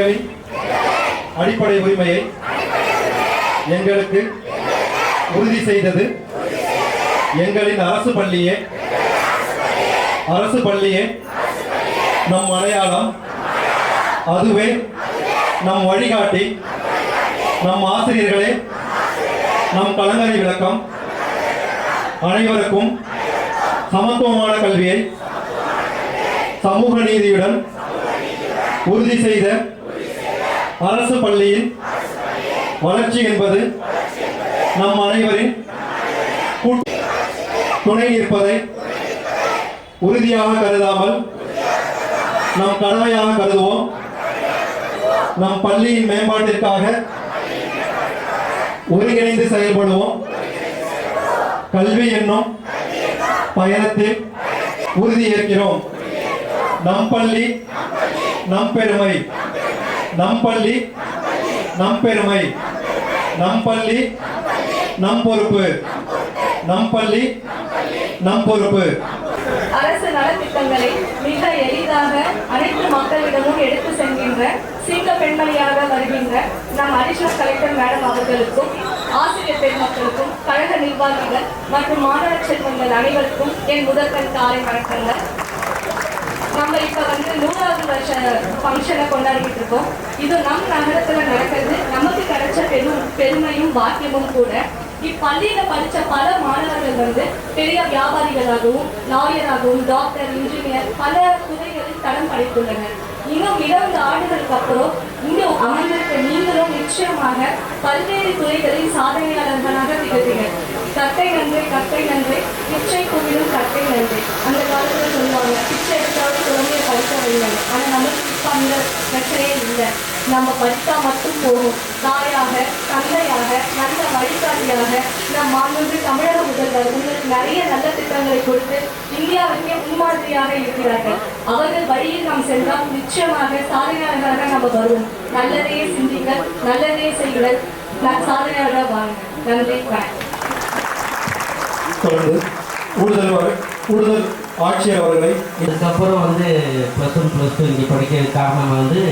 எங்களின் அடிப்படை உரிமையை எங்களுக்கு உறுதி செய்தது எங்களின் அரசு பள்ளியே அரசு பள்ளியே நம் அடையாளம் அதுவே நம் வழிகாட்டி நம் ஆசிரியர்களே நம் கலங்கரை விளக்கம் அனைவருக்கும் சமத்துவமான கல்வியை சமூக நீதியுடன் உறுதி செய்த அரசு பள்ளியின் வளர்ச்சி என்பது நம் அனைவரின் துணை நிற்பதை உறுதியாக கருதாமல் நம் கடமையாக கருதுவோம். நம் பள்ளியின் மேம்பாட்டிற்காக ஒருங்கிணைந்து செயல்படுவோம். கல்வி என்னும் பயணத்தில் உறுதியேற்கிறோம். நம் பள்ளி நம் பெருமை. நம் பள்ளி நம் பெருமை நம் பள்ளி நம் பொறுப்பு நம் பள்ளி நம் பொறுப்பு அரசு நலத்திட்டங்களை மிக எளிதாக அனைத்து மக்களிடமும் எடுத்து செல்கின்ற சிங்க பெண்மணியாக வருகின்ற நம் அடிஷனல் கலெக்டர் மேடம் அவர்களுக்கும் ஆசிரியர் பெருமக்களுக்கும் கழக நிர்வாகிகள் மற்றும் மாணவ செல்வங்கள் அனைவருக்கும் என் முதற்கண் காலை வணக்கங்கள். நம்ம இப்போ வந்து நூறாவது வருஷ ஃபங்க்ஷனை கொண்டாடிக்கிட்டு இருக்கோம் இது நம் நகரத்தில் நடக்கிறது. நமக்கு கிடைச்ச பெரும் பெருமையும் பாக்கியமும் கூட. இப்பள்ளியில படிச்ச பல மாணவர்கள் வந்து பெரிய வியாபாரிகளாகவும் லாயராகவும் டாக்டர் இன்ஜினியர் பல துறைகளில் தடம் படைத்துள்ளனர். இன்னும் இரண்டு ஆண்டுகளுக்கு அப்புறம் இன்னும் அமர்ந்திருக்க நீங்களும் நிச்சயமாக பல்வேறு துறைகளில் சாதனையாளர்களாக திகழ்கிறீர்கள் கட்டை நன்றி கட்டை நன்றி. பிச்சை கோவிலும் கட்டை நன்றி. அந்த காலத்துல சொல்லுவாங்க பிச்சை எடுத்தாலும் குழந்தைய படிக்க வைங்க ஆனா நமக்கு இப்ப அந்த பிரச்சனையே இல்லை. நம்ம படித்தா மட்டும் போகும் தாயாக தந்தையாக நல்ல வழிகாட்டியாக நம் மாண்பு தமிழக முதல்வர் உங்களுக்கு நிறைய நல்ல திட்டங்களை கொடுத்து இந்தியாவுக்கே முன்மாதிரியாக இருக்கிறார்கள். அவர்கள் வழியில் நாம் சென்றால் நிச்சயமாக சாதனையாளர்களாக நம்ம வருவோம். நல்லதையே சிந்திங்கள் நல்லதையே செய்யுங்கள். சாதனையாளராக வாங்க நன்றி வணக்கம். தொடர்ந்து கூடுதல் கூடுதல் ஆட்சியர் அவர்களை இதுக்கப்புறம் வந்து ப்ளஸ் ஒன் ப்ளஸ் டூ இங்கே படிக்கிறதுக்கு காரணம் வந்து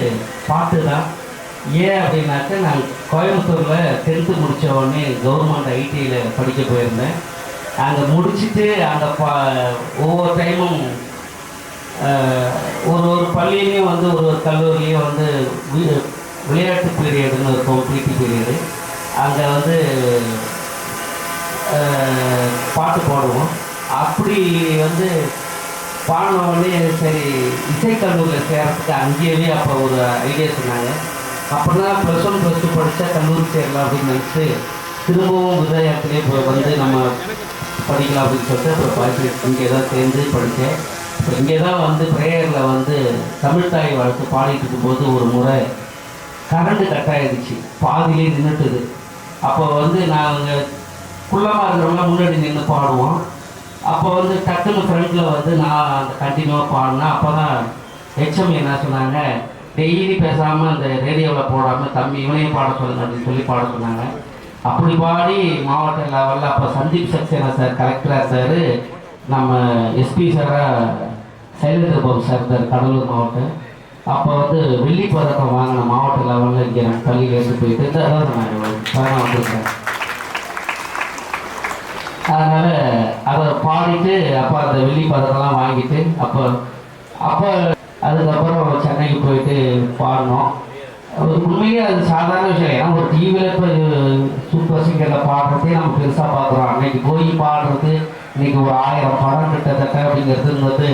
பாட்டு தான் ஏன் அப்படின்னாக்க நான் கோயம்புத்தூரில் டென்த்து முடித்த உடனே கவர்மெண்ட் ஐடியில் படிக்க போயிருந்தேன். அங்கே முடிச்சுட்டு அங்கே பா ஒவ்வொரு டைமும் ஒரு ஒரு பள்ளியிலையும் வந்து ஒரு ஒரு கல்லூரிலையும் வந்து விளையாட்டு பீரியடுன்னு இருக்கும் பிடி பீரியடு அங்கே வந்து பாட்டு பாடுவோம். அப்படி வந்து பாடின சரி இசைக்கல்லூரியில் சேர்றதுக்கு அங்கேயே அப்போ ஒரு ஐடியா சொன்னாங்க. அப்புறம் தான் ப்ளஸ் ஒன் ப்ளஸ் டூ படித்தா கல்லூரி சேரலாம் அப்படின்னு நினச்சி திரும்பவும் விதாயத்திலே இப்போ வந்து நம்ம படிக்கலாம் அப்படின்னு சொல்லிட்டு அப்புறம் படிச்சு இங்கே தான் சேர்ந்து படித்தேன். இப்போ இங்கே தான் வந்து ப்ரேயரில் வந்து தமிழ் தாய் வளர்த்து பாடிட்டு இருக்கும்போது ஒரு முறை கரண்ட் கட் ஆயிடுச்சு பாதியிலே நின்றுட்டுது அப்போ வந்து நாங்கள் குள்ளமாக இருக்கிறவங்க முன்னாடி நின்று பாடுவோம். அப்போ வந்து டக்குன்னு ஃப்ரண்ட்டில் வந்து நான் அந்த கண்டினியூவாக பாடினேன் அப்போ தான் ஹெச்எம் என்ன சொன்னாங்க டெய்லி பேசாமல் அந்த ரேடியோவில் போடாமல் தம்பி இவனையும் பாட சொல்லுங்க அப்படின்னு சொல்லி பாட சொன்னாங்க. அப்படி பாடி மாவட்ட லெவலில் அப்போ சந்தீப் சக்சேனா சார் கலெக்டராக சார் நம்ம எஸ்பி சாராக சைலேந்திர பாபு சார் இருந்தார் கடலூர் மாவட்டம். அப்போ வந்து வெள்ளி பதக்கம் வாங்கின மாவட்ட லெவலில் இங்கே நம்ம பள்ளியிலேருந்து போயிட்டு அதான் நான் பதக்கம் வந்திருக்கேன் அதனால் அதை பாடிட்டு அப்போ அந்த வெள்ளி பதக்கெல்லாம் வாங்கிட்டு அப்போ அப்போ அதுக்கப்புறம் சென்னைக்கு போயிட்டு பாடினோம். ஒரு உண்மையிலே அது சாதாரண விஷயம். ஏன்னா ஒரு டிவியில் இப்போ சூப்பர் சிங்கரில் பாடுறதே நம்ம பெருசாக பார்க்குறோம். அன்னைக்கு போய் பாடுறது இன்னைக்கு ஒரு ஆயிரம் படம் கிட்டத்தட்ட அப்படிங்கிறதுன்றது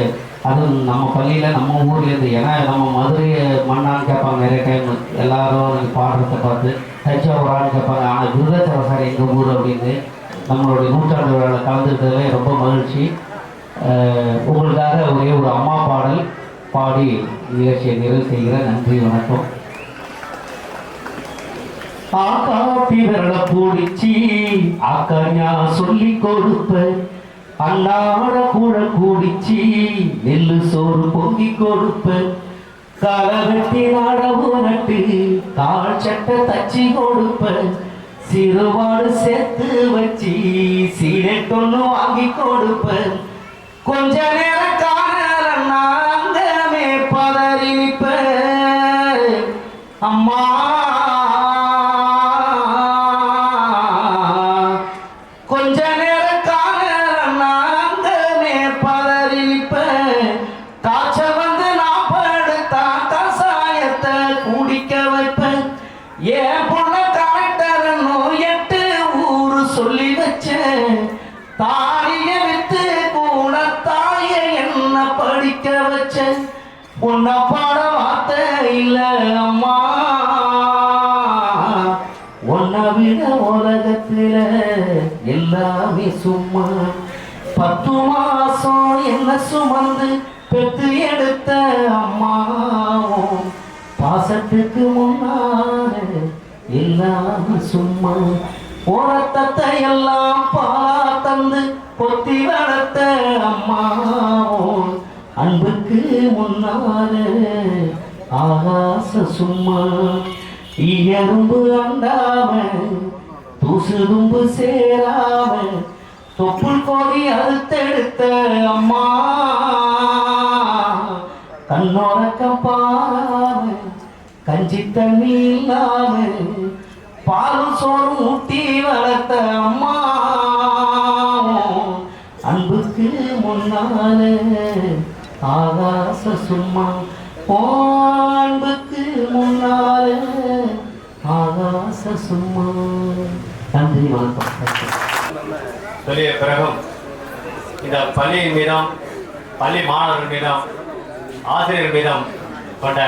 அதுவும் நம்ம பள்ளியில் நம்ம ஊர்லேருந்து ஏன்னா நம்ம மதுரை மண்ணான்னு கேட்பாங்க நிறைய டைம் எல்லாரும் பாடுறத பார்த்து தஞ்சாவூரான்னு கேட்பாங்க. ஆனால் விருதாச்சலம் சார் எங்கள் ஊர் அப்படின்னு நம்மளுடைய நூற்றாண்டு விழாவில் கலந்துக்கிட்டதுல ரொம்ப மகிழ்ச்சி. அஹ் உங்களுக்காக ஒரே ஒரு அம்மா பாடல் பாடி நிகழ்ச்சியை நிறைவு செய்கிற நன்றி வணக்கம். ஆக்கா பிறல பூடிச்சி ஆக்காஞா சொல்லி கொடுப்ப அண்ணாட கூட கூடிச்சி நெல்லு சோறு பொங்கி கொடுப்ப காலை வெட்டி நாடவு நட்டு கால் சட்டை தச்சி கொடுப்ப சிறுபாடு சேர்த்து வச்சு சீரட் ஒன்று வாங்கி கொடுப்பேன். கொஞ்ச நேரம் காணமே பதறி அம்மா. கொஞ்ச நேரம் காணமே பதறி நிற்ப காய்ச்ச வந்து நான் படுத்தா கசாயத்தை குடிக்க வைப்பேன். ஏன் சொல்லி வச்சேன் தாலிய வித்து கூட தாய என்ன படிக்க வச்சேன் உன்னை பாட வார்த்தை இல்ல அம்மா. உன்னை விட உலகத்துல எல்லாமே சும்மா. பத்து மாசம் என்ன சுமந்து பெற்று எடுத்த அம்மாவும் பாசத்துக்கு முன்னால எல்லாமே சும்மா. உரத்தத்தை எல்லாம் பாலா தந்து பொத்தி வளர்த்த அம்மாவோ அன்புக்கு முன்னால ஆகாச சும்மா இயரும்பு அண்டாம தூசு தும்பு சேராம தொப்புள் கோடி அறுத்தெடுத்த அம்மா. கண்ணோரக்கம் பாராம கஞ்சி தண்ணி இல்லாமல் பாலும் சோறும் ஊட்டி வளர்த்த அம்மா அன்புக்கு முன்னால ஆகாச சும்மா. அன்புக்கு முன்னால ஆகாச சும்மா. நன்றி வணக்கம். சொல்லிய பிறகும் இந்த பள்ளியின் மீதும் பள்ளி மாணவர்கள் மீதும் ஆசிரியர் மீதும் கொண்ட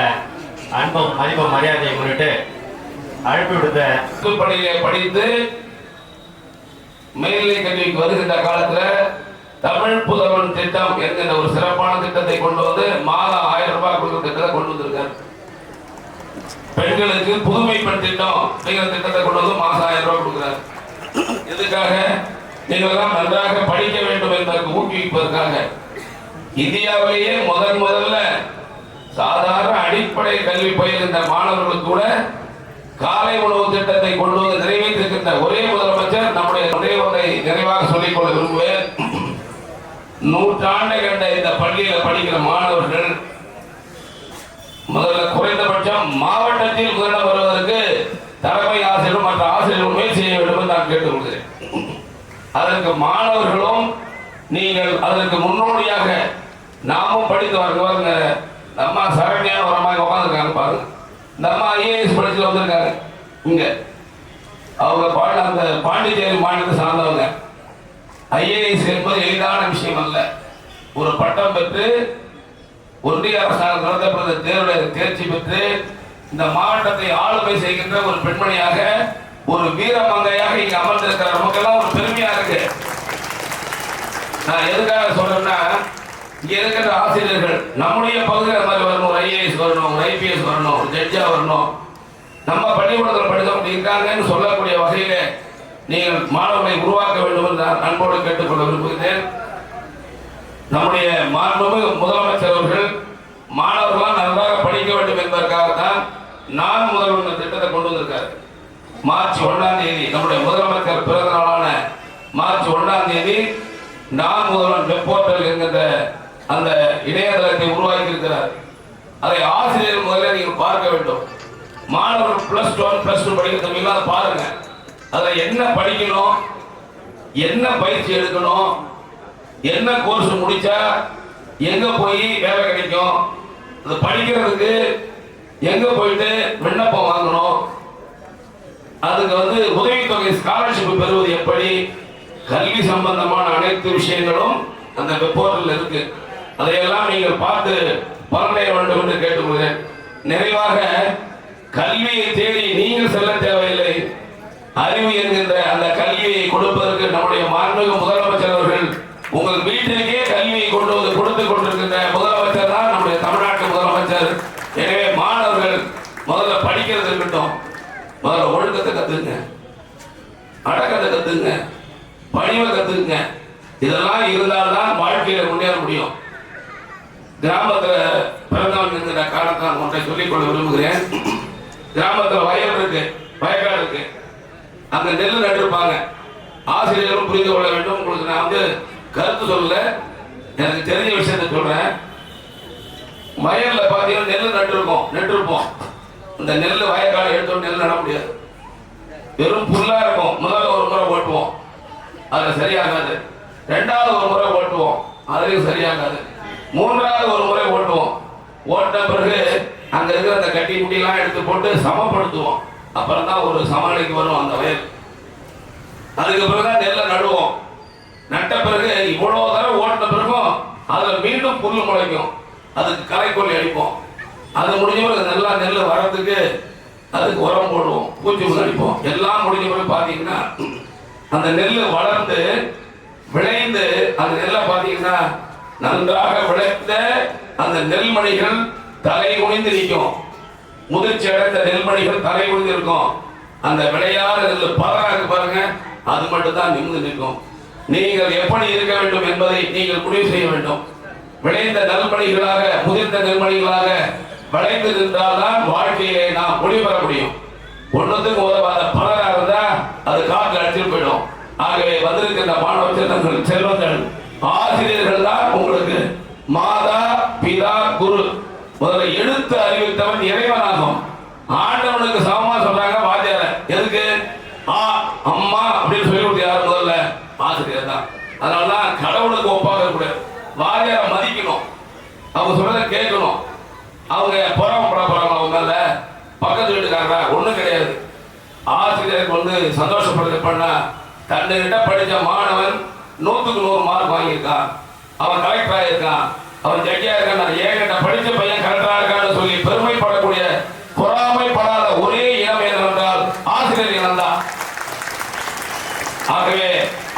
அன்பும் மதிப்பும் மரியாதையை முன்னிட்டு அழைப்பு விடுத்த ஸ்கூல் படித்து மேல்நிலை கல்விக்கு வருகின்ற காலத்துல தமிழ் புதவன் திட்டம் என்கிற ஒரு சிறப்பான திட்டத்தை கொண்டு வந்து மாதம் ஆயிரம் ரூபாய் கொடுக்கும் திட்டத்தை கொண்டு வந்திருக்காரு. பெண்களுக்கு புதுமை பெண் திட்டம் அப்படிங்கிற திட்டத்தை கொண்டு வந்து மாதம் ஆயிரம் ரூபாய் கொடுக்குறாரு. இதுக்காக நீங்கள் நன்றாக படிக்க வேண்டும் என்பதற்கு ஊக்குவிப்பதற்காக. இந்தியாவிலேயே முதன் முதல்ல சாதாரண அடிப்படை கல்வி பயிலுகின்ற மாணவர்களுக்கு கூட காலை உணவு திட்டத்தை கொண்டு வந்து நிறைவேற்றிருக்கின்ற ஒரே முதலமைச்சர் நம்முடைய ஒரே ஒன்றை நிறைவாக சொல்லிக் கொள்ள விரும்புவேன். நூற்றாண்டை கண்ட இந்த பள்ளியில் படிக்கிற மாணவர்கள் முதல்ல குறைந்தபட்சம் மாவட்டத்தில் முதலிடம் வருவதற்கு தலைமை ஆசிரியரும் மற்ற ஆசிரியரும் முயற்சி செய்ய வேண்டும் என்று நான் கேட்டுக்கொள்கிறேன். அதற்கு மாணவர்களும் நீங்கள் அதற்கு முன்னோடியாக நாமும் படித்து வரங்க பாருங்க நம்ம சரண்யா வரமாக உட்காந்துருக்காங்க பாருங்க. நம்ம அம்மா ஐஏஎஸ் படத்தில் வந்திருக்காங்க இங்க. அவங்க பாட அந்த பாண்டிச்சேரி மாநிலத்தை சார்ந்தவங்க. ஐஏஎஸ் என்பது எளிதான விஷயம் அல்ல. ஒரு பட்டம் பெற்று ஒன்றிய அரசாங்கம் நடத்தப்பட்ட தேர்வில் தேர்ச்சி பெற்று இந்த மாவட்டத்தை ஆளுமை செய்கின்ற ஒரு பெண்மணியாக ஒரு வீரமங்கையாக இங்க அமர்ந்திருக்கிற நமக்கெல்லாம் ஒரு பெருமையா இருக்கு. நான் எதுக்காக சொல்றேன்னா இங்கே இருக்கிற ஆசிரியர்கள் நம்முடைய பகுதியில் மாதிரி வரணும். ஒரு ஐஏஎஸ் வரணும் ஒரு ஐபிஎஸ் வரணும் ஒரு ஜட்ஜா வரணும். நம்ம பள்ளிக்கூடத்தில் படித்தவங்க இருக்காங்கன்னு சொல்லக்கூடிய வகையில் நீங்கள் மாணவர்களை உருவாக்க வேண்டும் என்று நான் அன்போடு கேட்டுக்கொள்ள விரும்புகிறேன். நம்முடைய மாண்புமிகு முதலமைச்சர் அவர்கள் மாணவர்களால் நன்றாக படிக்க வேண்டும் என்பதற்காகத்தான் நான் முதல்வர் திட்டத்தை கொண்டு வந்திருக்காரு. மார்ச் ஒன்றாம் தேதி நம்முடைய முதலமைச்சர் பிறந்த நாளான மார்ச் ஒன்றாம் தேதி நான் முதல்வன் வெப்போர்ட்டல் என்கின்ற அந்த இணையதளத்தை உருவாக்கி இருக்கிறார் அதை ஆசிரியர் முதல்ல நீங்கள் பார்க்க வேண்டும். மாணவர்கள் பிளஸ் ஒன் பிளஸ் டூ படிக்கிற தம்பிங்களா அதை பாருங்க. அதில் என்ன படிக்கணும்? என்ன பயிற்சி எடுக்கணும்? என்ன கோர்ஸ் முடிச்சா எங்க போய் வேலை கிடைக்கும்? அது படிக்கிறதுக்கு எங்க போயிட்டு விண்ணப்பம் வாங்கணும்? அதுக்கு வந்து உதவித்தொகை ஸ்காலர்ஷிப் பெறுவது எப்படி? கல்வி சம்பந்தமான அனைத்து விஷயங்களும் அந்த வெப்போர்ட்டில் இருக்கு. அதையெல்லாம் நீங்கள் பார்த்து பலனடைய வேண்டும் என்று கேட்டுக்கொள்கிறேன். நிறைவாக கல்வியை தேடி நீங்கள் செல்ல தேவையில்லை. அறிவு என்கின்ற அந்த கல்வியை கொடுப்பதற்கு நம்முடைய மாண்புமிகு முதலமைச்சர் அவர்கள் உங்கள் வீட்டிலேயே கல்வியை கொண்டு வந்து கொடுத்து கொண்டிருக்கின்ற முதலமைச்சர் தான் நம்முடைய தமிழ்நாட்டு முதலமைச்சர். எனவே மாணவர்கள் முதல்ல படிக்கிறது இருக்கட்டும். முதல்ல ஒழுக்கத்தை கத்துங்க அடக்கத்தை கத்துங்க பணிவை கத்துங்க இதெல்லாம் இருந்தால்தான் வாழ்க்கையில முன்னேற முடியும். கிராமத்துல பிறந்தவன் என்கிற காரணத்தான் ஒன்றை சொல்லிக்கொள்ள விரும்புகிறேன். கிராமத்துல வயல் இருக்கு வயக்காடு இருக்கு. அந்த நெல் நட்டிருப்பாங்க. ஆசிரியர்களும் புரிந்து கொள்ள வேண்டும். உங்களுக்கு நான் வந்து கருத்து சொல்லல. எனக்கு தெரிஞ்ச விஷயத்த சொல்றேன். வயல்ல பாத்தீங்கன்னா நெல் நட்டிருக்கோம் நட்டிருப்போம். இந்த நெல் வயக்காடு எடுத்தோம் நெல் நட முடியாது. வெறும் புல்லா இருக்கும். முதல்ல ஒரு முறை ஓட்டுவோம். அதில் சரியாகாது. ரெண்டாவது ஒரு முறை ஓட்டுவோம். அதுலேயும் சரியாகாது. மூன்றாவது ஒரு முறை ஓட்டுவோம். ஓட்ட பிறகு அங்க இருக்கிற அந்த கட்டி முட்டியெல்லாம் எடுத்து போட்டு சமப்படுத்துவோம். அப்புறம் தான் ஒரு சமநிலைக்கு வரும் அந்த வயல். அதுக்கு பிறகுதான் நெல்லை நடுவோம். நட்ட பிறகு இவ்வளவு தடவை ஓட்டின பிறகும் அதுல மீண்டும் புல் முளைக்கும். அதுக்கு கரைக்கொல்லி அடிப்போம். அது முடிஞ்ச பிறகு நல்லா நெல் வர்றதுக்கு அதுக்கு உரம் போடுவோம். பூச்சி அடிப்போம். எல்லாம் முடிஞ்ச பிறகு பார்த்தீங்கன்னா அந்த நெல் வளர்ந்து விளைந்து அந்த நெல்லை பார்த்தீங்கன்னா நன்றாக விளைந்த அந்த நெல்மணிகள் தலை குனிந்து நிற்கும் முதிர்ச்சி அடைந்த நெல்மணிகள் தலை குனிந்து இருக்கும் அந்த விளையாத நெல் பலராக பாருங்க அது மட்டும்தான் நிமிந்து நிமிர்ந்து நிற்கும். நீங்கள் எப்படி இருக்க வேண்டும் என்பதை நீங்கள் முடிவு செய்ய வேண்டும். விளைந்த நெல்மணிகளாக முதிர்ந்த நெல்மணிகளாக விளைந்து நின்றால்தான் வாழ்க்கையை நாம் முடிவு பெற முடியும். ஒன்றுத்துக்கு உதவாத பலராக இருந்தால் அது காற்று அடிச்சுட்டு போயிடும். ஆகவே வந்திருக்கின்ற மாணவ செல்வங்கள் செல்வங்கள். ஆசிரியர்கள் தான் உங்களுக்கு மாதா பிதா குரு. முதல்ல எழுத்து அறிவித்தவன் இறைவனாகும். ஆண்டவனுக்கு சமமா சொல்றாங்க வாத்தியார. எதுக்கு? ஆ அம்மா அப்படின்னு சொல்லி கொடுத்து யார்? முதல்ல ஆசிரியர் தான் அதனாலதான் கடவுளுக்கு ஒப்பாக இருக்கக்கூடாது. வாத்தியார மதிக்கணும். அவங்க சொல்றத கேட்கணும். அவங்க புறப்பட போறாங்க அவங்க மேல பக்கத்து வீட்டுக்காரா ஒண்ணும் கிடையாது. ஆசிரியருக்கு வந்து சந்தோஷப்படுறது பண்ணா தன்னுகிட்ட படித்த மாணவன் நூற்றுக்கு நூறு மார்க் வாங்கியிருக்கான். அவன் கலெக்டராக இருக்கான் அவன் ஜட்ஜியா இருக்கான் நான் ஏகிட்ட படித்த பையன் கலெக்டராக இருக்கான்னு சொல்லி பெருமைப்படக்கூடிய பொறாமைப்படாத ஒரே இனம் என்னவென்றால் ஆசிரியர் இனம்தான் ஆகவே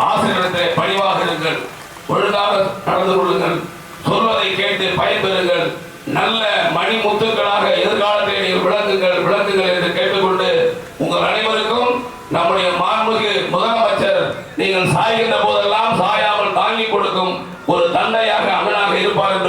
ஆசிரியரிடத்தில் பணிவாக இருங்கள். ஒழுங்காக நடந்து கொள்ளுங்கள். சொல்வதை கேட்டு பயன்பெறுங்கள் நல்ல மணி முத்துக்களாக எதிர்காலத்தில் நீங்கள் விளங்குங்கள் விளங்குங்கள் என்று கேட்டுக்கொண்டு உங்கள் அனைவருக்கும் நம்முடைய மாண்புக்கு முதலமைச்சர் நீங்கள் சாய்கின்ற போது சாயாமல் தாங்கி கொடுக்கும் ஒரு தந்தையாக அமனாக இருப்பார் என்று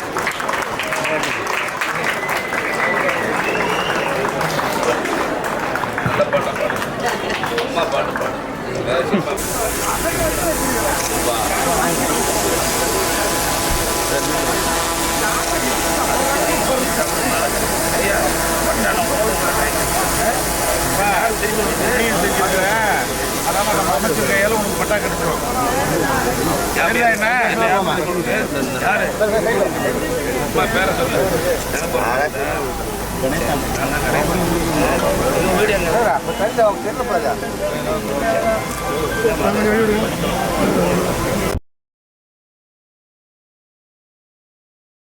நம்ம அமைச்சர் கையால உனக்கு பட்டா என்ன யாரு அம்மா பேரை சொல்லு